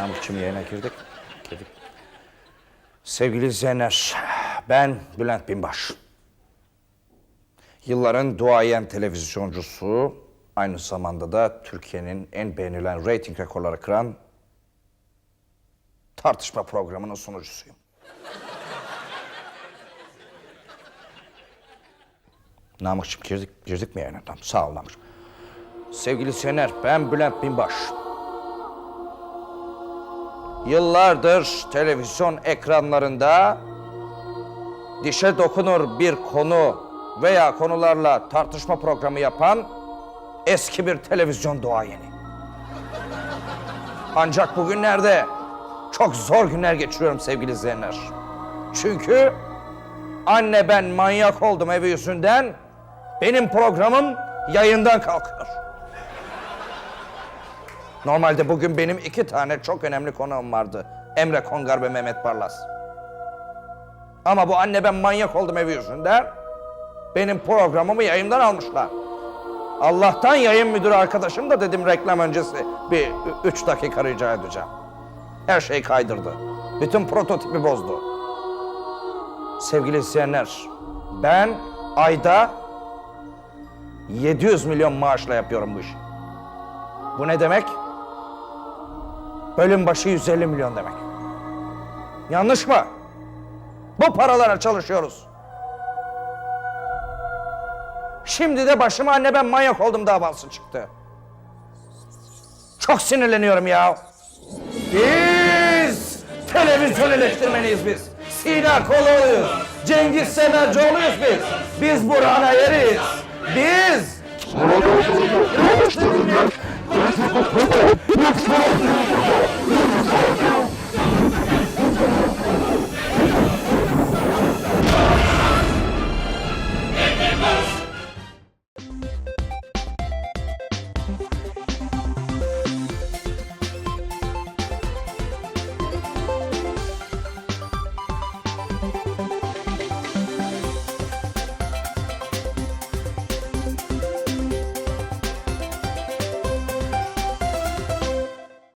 Namıkçım yayına girdik. Girdik. Sevgili izleyenler, ben Bülent Binbaş. Yılların duayen televizyoncusu, aynı zamanda da Türkiye'nin en beğenilen reyting rekorları kıran tartışma programının sunucusuyum. Namıkçım girdik, girdik mi yayına? Tamam, sağ ol Namıkçım. Sevgili izleyenler, ben Bülent Binbaş. Yıllardır televizyon ekranlarında dişe dokunur bir konu veya konularla tartışma programı yapan eski bir televizyon duayeni. Ancak bugünlerde çok zor günler geçiriyorum sevgili izleyenler. Çünkü anne ben manyak oldum evi yüzünden benim programım yayından kalkıyor. Normalde bugün benim iki tane çok önemli konuğum vardı. Emre Kongar ve Mehmet Barlas. Ama bu anne ben manyak oldum evi yüzünden benim programımı yayından almışlar. Allah'tan yayın müdürü arkadaşım da dedim reklam öncesi bir üç dakika rica edeceğim. Her şey kaydırdı. Bütün prototipi bozdu. Sevgili izleyenler, ben ayda 700 milyon maaşla yapıyorum bu işi. Bu ne demek? Bölüm başı 150 milyon demek. Yanlış mı? Bu paralara çalışıyoruz. Şimdi de başıma anne ben manyak oldum davası çıktı. Çok sinirleniyorum ya. Biz televizyon eleştirmeniyiz biz. Sina Koloğlu'yuz. Cengiz Semercioğlu'yuz biz. Biz Burhan Ayer'iyiz. Biz